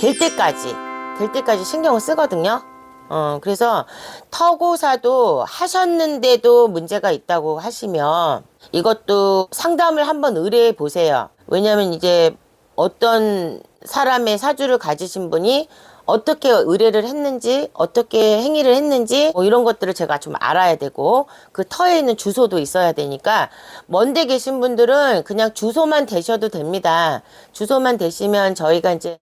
될 때까지 될 때까지 신경을 쓰거든요. 어, 그래서 터고사도 하셨는데도 문제가 있다고 하시면 이것도 상담을 한번 의뢰해 보세요. 왜냐면 이제 어떤 사람의 사주를 가지신 분이 어떻게 의뢰를 했는지, 어떻게 행위를 했는지, 뭐 이런 것들을 제가 좀 알아야 되고, 그 터에 있는 주소도 있어야 되니까, 먼데 계신 분들은 그냥 주소만 대셔도 됩니다. 주소만 대시면 저희가 이제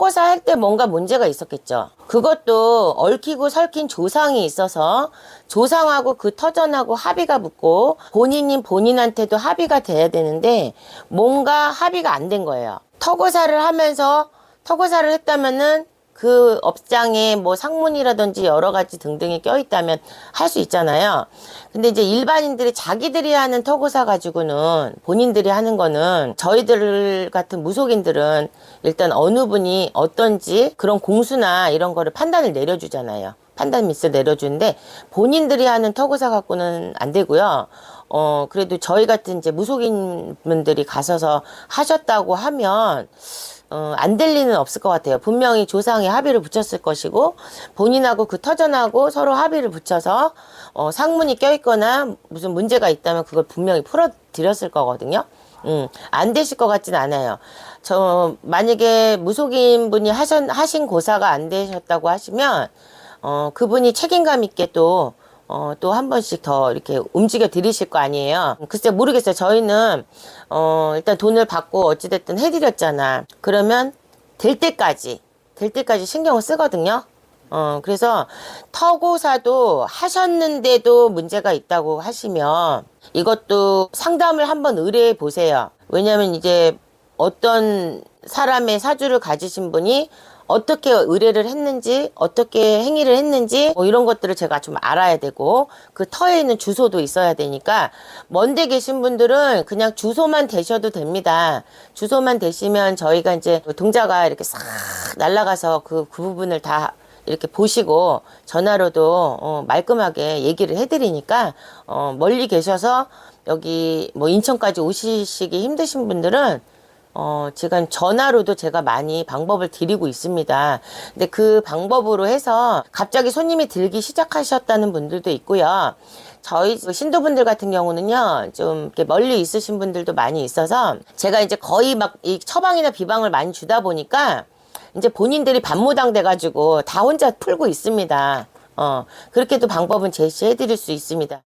터고사 할 때 뭔가 문제가 있었겠죠. 그것도 얽히고 설킨 조상이 있어서 조상하고 그 터전하고 합의가 붙고 본인인 본인한테도 합의가 돼야 되는데 뭔가 합의가 안 된 거예요. 터고사를 하면서 터고사를 했다면은 그 업장에 뭐 상문이라든지 여러 가지 등등이 껴있다면 할 수 있잖아요. 근데 이제 일반인들이 자기들이 하는 터고사 가지고는 본인들이 하는 거는 저희들 같은 무속인들은 일단 어느 분이 어떤지 그런 공수나 이런 거를 판단을 내려주잖아요. 판단 미스 내려주는데 본인들이 하는 터고사 갖고는 안 되고요. 어, 그래도 저희 같은 이제 무속인 분들이 가셔서 하셨다고 하면 어, 안 될 리는 없을 것 같아요. 분명히 조상이 합의를 붙였을 것이고 본인하고 그 터전하고 서로 합의를 붙여서 어, 상문이 껴있거나 무슨 문제가 있다면 그걸 분명히 풀어드렸을 거거든요. 음, 안 되실 것 같진 않아요. 저 만약에 무속인 분이 하신 하신 고사가 안 되셨다고 하시면 어, 그분이 책임감 있게 또 어, 또 한 번씩 더 이렇게 움직여 드리실 거 아니에요. 글쎄 모르겠어요. 저희는, 어, 일단 돈을 받고 어찌됐든 해드렸잖아. 그러면 될 때까지, 될 때까지 신경을 쓰거든요. 어, 그래서 터고사도 하셨는데도 문제가 있다고 하시면 이것도 상담을 한번 의뢰해 보세요. 왜냐면 이제 어떤 사람의 사주를 가지신 분이 어떻게 의뢰를 했는지, 어떻게 행위를 했는지, 뭐 이런 것들을 제가 좀 알아야 되고, 그 터에 있는 주소도 있어야 되니까, 먼데 계신 분들은 그냥 주소만 대셔도 됩니다. 주소만 대시면 저희가 이제 동자가 이렇게 싹 날아가서 그, 그 부분을 다 이렇게 보시고 전화로도 어, 말끔하게 얘기를 해드리니까 어, 멀리 계셔서 여기 뭐 인천까지 오시기 힘드신 분들은 어, 지금 전화로도 제가 많이 방법을 드리고 있습니다. 근데 그 방법으로 해서 갑자기 손님이 들기 시작하셨다는 분들도 있고요. 저희 신도분들 같은 경우는요, 좀 이렇게 멀리 있으신 분들도 많이 있어서 제가 이제 거의 막 이 처방이나 비방을 많이 주다 보니까 이제 본인들이 반무당 돼가지고 다 혼자 풀고 있습니다. 어, 그렇게도 방법은 제시해 드릴 수 있습니다.